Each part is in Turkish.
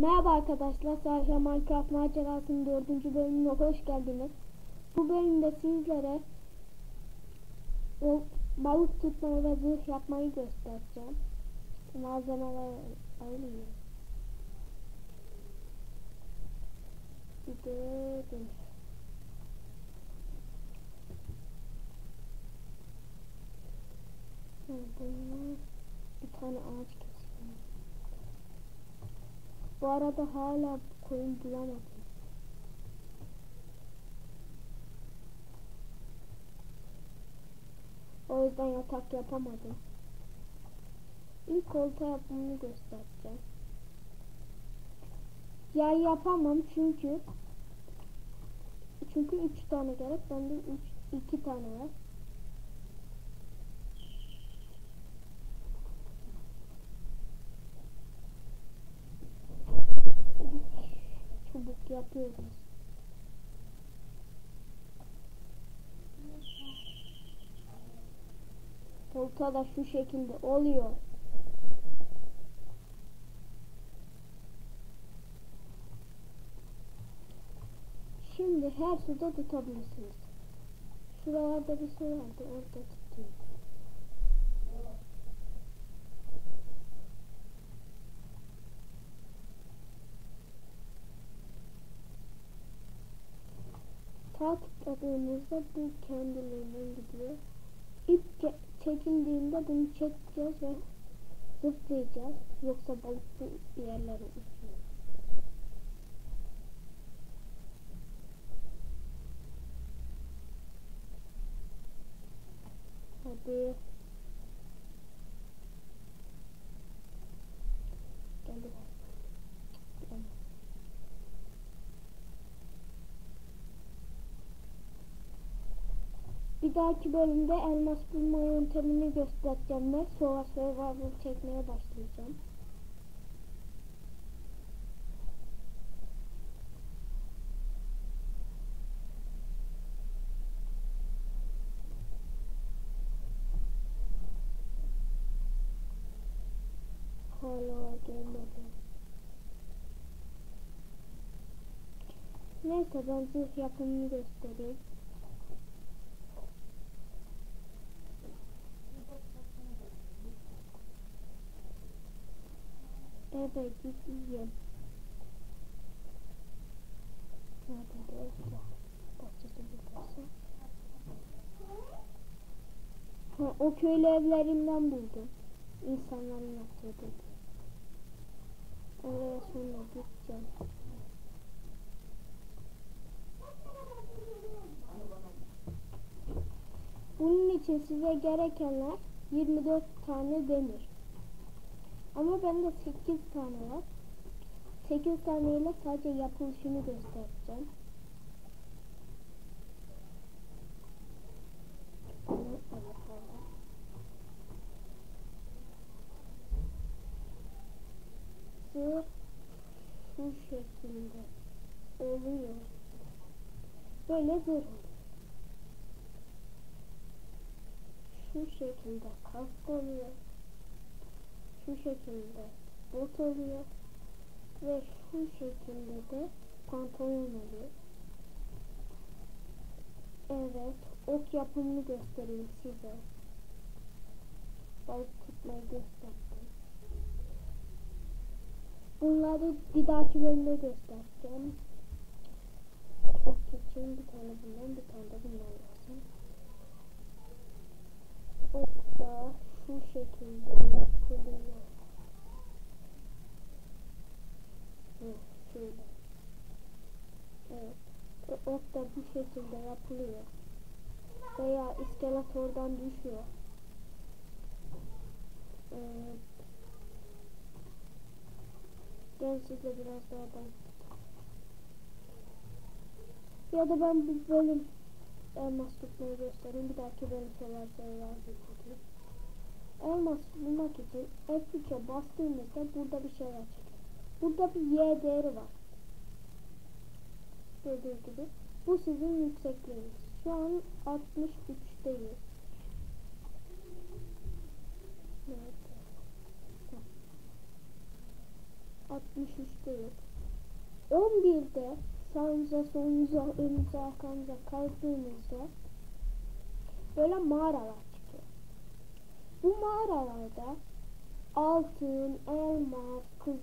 Merhaba arkadaşlar, Sarja Minecraft macerasının dördüncü bölümüne hoş geldiniz. Bu bölümde sizlere balık tutmayı ve zırh yapmayı göstereceğim. Malzemeler alayım. Gidelim. Bunu bir tane ağaç keselim. Bu arada hala koyun bulamadım. O yüzden yatak yapamadım. İlk olta yapımını göstereceğim. Yay yapamam çünkü çünkü 3 tane gerek. Bende 3 2 tane var. Yapıyoruz. Olta da şu şekilde oluyor. Şimdi her suda tutabilirsiniz. Şuralarda bir su vardı orada tutuyor. Ta tıkladığımızda bu kendiliğinden gidiyor. İp çekildiğinde bunu çekeceğiz ve zıplayacağız. Yoksa balık bu yerlere uçuyor. Hadi. Bir dahaki bölümde elmas bulma yöntemini göstereceğim ve sonra survival çekmeye başlayacağım. Hala gelmedi. Neyse ben zırh yapımını göstereyim. Evet gideyim. Nerede de bahçesi burası. Ha, o köylü evlerinden buldum. İnsanların yaptığı Oraya sonra gideceğim. Bunun için size gerekenler 24 tane demir. Ama bende 8 tane var. 8 taneyle sadece yapılışını göstereceğim. Zırh şu şekilde oluyor. Böyle oluyor. Şu şekilde kask oluyor şu şekilde bot oluyor ve şu şekilde de pantolon oluyor. Evet, ok yapımını göstereyim size. Balık tutmayı gösterdim. Bunları bir dahaki bölümde göstereceğim. Ok için bir tane bundan, bir tane de bundan lazım. Ok da şu şekilde yapılıyor. Evet, şöyle. Evet. O ok da bu şekilde yapılıyor. Veya iskeletordan düşüyor. Evet. Gel sizle biraz daha ben. Ya da ben bir bölüm elmas tutmayı göstereyim. Bir dahaki bölüm sorular yapayım. Elmas bulmak için F3'e bastığımızda burada bir şey açılıyor. Burada bir Y değeri var. Gördüğünüz gibi. Bu sizin yüksekliğiniz. Şu an 63'teyiz. Evet. 63'te yok. 11'de sağınıza solunuza önünüze arkanıza kaydığınızda böyle mağaralar çıkıyor. Bu mağaralarda altın, elmas, kız,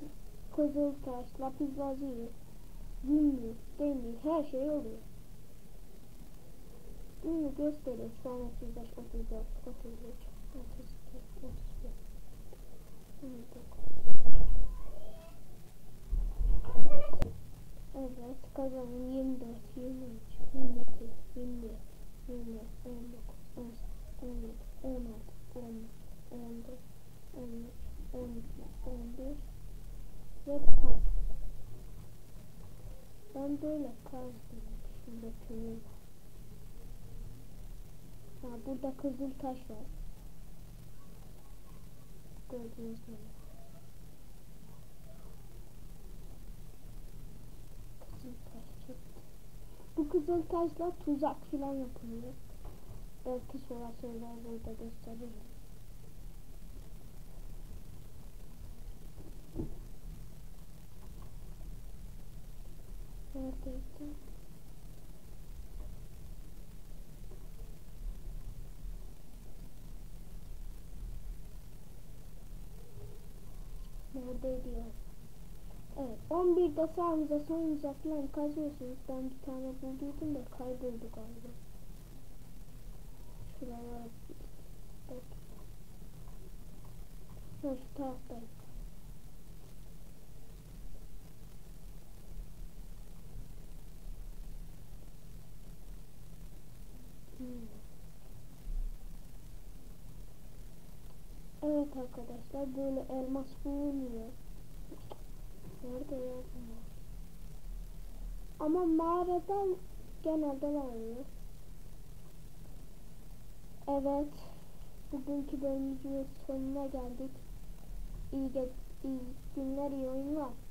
kızıltaş, lapis lazuli, gümrük, demir her şey oluyor. Bunu göstereyim. Şu an 35, 34, 33, 32, 31, 29. Evet, kazanın 24, 23, 22, 21, 24, 19, 18, 17, 16, 13, 14, 13, 12, 11 ve tam. Ben böyle kazdım. Kömür var. Ha, burada kızıl taş var. Gördüğünüz gibi. Kızıl taş çıktı. Bu kızıl taşla tuzak filan yapılıyor. Belki sonra sonra burada gösteririm. Ya? Evet. 11'de sağınıza solunuza falan kazıyorsunuz. Ben bir tane bulduydum da kayboldu galiba. Şuralara bak. Ha, şu taraftayım. Hmm. Evet arkadaşlar böyle elmas bulunuyor. Nerede ya bunlar? Ama mağaradan genelde alınıyor. Evet. Bugünkü bölümümüzün sonuna geldik. İyi, iyi günler, iyi oyunlar.